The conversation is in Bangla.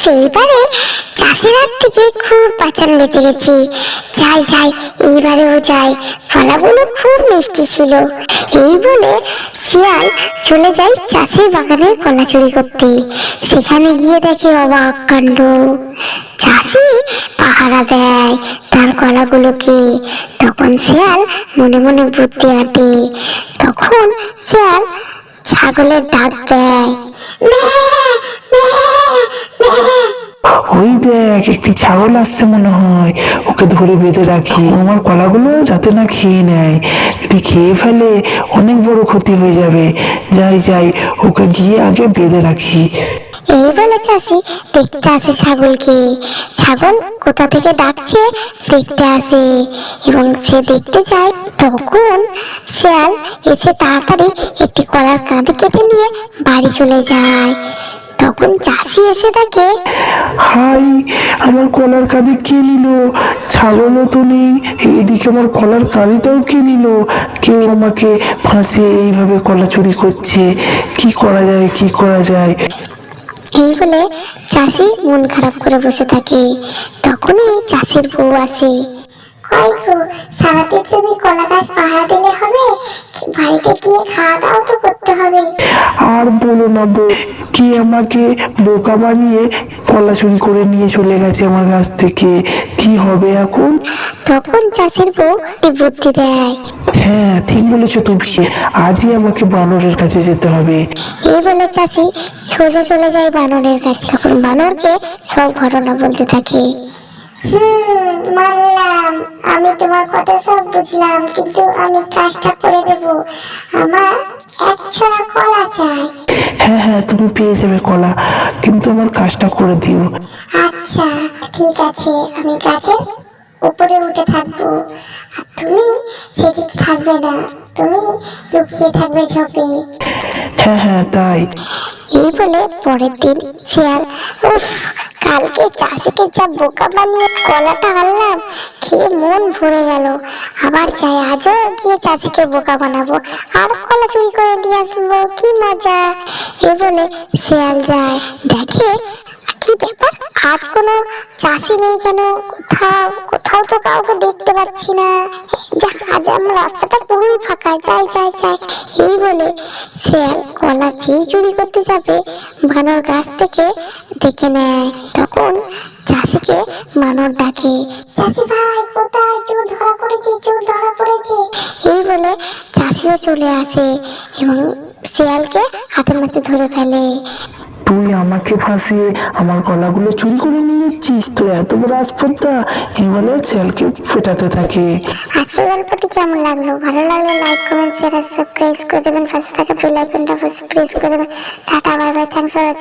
সেইবারে চাষের হাত থেকে খুব বাঁচান বেঁচে গেছে। যাই যাই, এইবারেও যাই। ফলাগুলো খুব মিষ্টি ছিল। এই বলে শিয়াল চলে যায় চাষের বাগানে কলা চুরি করতে। সেখানে গিয়ে দেখে অবাক কাণ্ড। চাষি পাহারা দেয়, তার কলাগুলোকে তখন শিয়াল মনে মনে বুদ্ধি আটে। তখন শিয়াল ছাগলের ডাক দেয় ওই দেখ, একটি ছাগল আসছে মনে হয়। ওকে ধরে বেঁধে রাখি। আমার কলাগুলো যাতে না খেয়ে নেয়। যদি খেয়ে ফেলে অনেক বড় ক্ষতি হয়ে যাবে। যাই যাই, ওকে গিয়ে আগে বেঁধে রাখি। এই বলে চাষি, দেখতে আসে ছাগলকে। ছাগল কোথা থেকে ডাকছে, দেখতে আসে। এবং সে দেখতে যায় তখন শিয়াল এসে তাড়াতাড়ি একটি কলার কাঁধে কেটে নিয়ে বাড়ি চলে যায়। তখন চাষি এসে তাকে হাই আমার কলার কাঁধে কে নিল? ছাগলও তো নেই। এদিকে আমার কলার কাঁধিটাও কে নিল? কেউ আমাকে ফাঁসিয়ে এইভাবে কলা চুরি করছে। কি করা যায় কি করা যায়? এই বলে চাষি মন খারাপ করে বসে থাকে? তখনই চাষির বউ আসে। কই সারাদিন তুমি কলা গাছ পাহারা দিলে হবে? বাড়িতে গিয়ে খাওয়া দাওয়া তো করতে হবে। আর বলো না বউ কি আমাকে বোকা বানিয়ে চুরি করে নিয়ে চলে গেছে আমার কাছ থেকে। কি হবে এখন? তখন চাষির বউ একটি বুদ্ধি দেয়। হ্যাঁ ঠিক বলেছ তুমি। আজই আমাকে বানরের কাছে যেতে হবে। এই বলে চাষি সোজা চলে যায় বানরের কাছে। তখন বানরকে সব ঘটনা বলতে থাকে। হুম মানলাম। আমি তোমার কথা সব বুঝলাম কিন্তু আমি কাজটা করে দেব। আমার এক ছড়া কলা চাই। হ্যাঁ হ্যাঁ তুমি পেয়ে যাবে কলা। কিন্তু আমার কাজটা করে দিও। আচ্ছা ঠিক আছে আমি গাছের উপরে উঠে থাকব। আর তুমি সেদিকে থাকবে না তুমি লুকিয়ে থাকবে ঝোপে। হ্যাঁ হ্যাঁ তাই। এই বলে পরের দিন শিয়াল উফ কালকে চাষিকে যা বোকা বানিয়ে কলাটা আনলাম, খেয়ে মন ভরে গেল। আবার চাই আজও গিয়ে চাষিকে বোকা বানাবো। আর কলা চুরি করে দিয়ে আসব, কি মজা। এ বলে শেয়াল যায়। দেখে কি ব্যাপার? আজ কোনো চাষি নেই কেন কোথাও কোথাও তো কাউকে দেখতে পাচ্ছি না। যা আজ আমার রাস্তাটা পুরোই ফাঁকা। যাই যাই যাই। এই বলে শিয়াল কলা যেই চুরি করতে যাবে, বানর গাছ থেকে দেখে নেয়। তখন চাষিকে বানর ডাকে, চাষি ভাই, কোথায়? চোর ধরা পড়েছে, চোর ধরা পড়েছে। এই বলে চাষিও চলে আসে এবং শিয়ালকে হাতের নাতে ধরে ফেলে। আমাকে ফাঁসিয়ে আমার কলাগুলো চুরি করে নিয়ে যাচ্ছিস? তোর এত বড় আসপত্তা এই বলে ফেটাতে থাকে। আজকের গল্পটি কেমন লাগল? ভালো লাগলে লাইক কমেন্ট শেয়ার সাবস্ক্রাইব করে দেবেন। পাশে থাকা বেল আইকনটা প্রেস করে দেবেন। Tata bye bye thanks for watching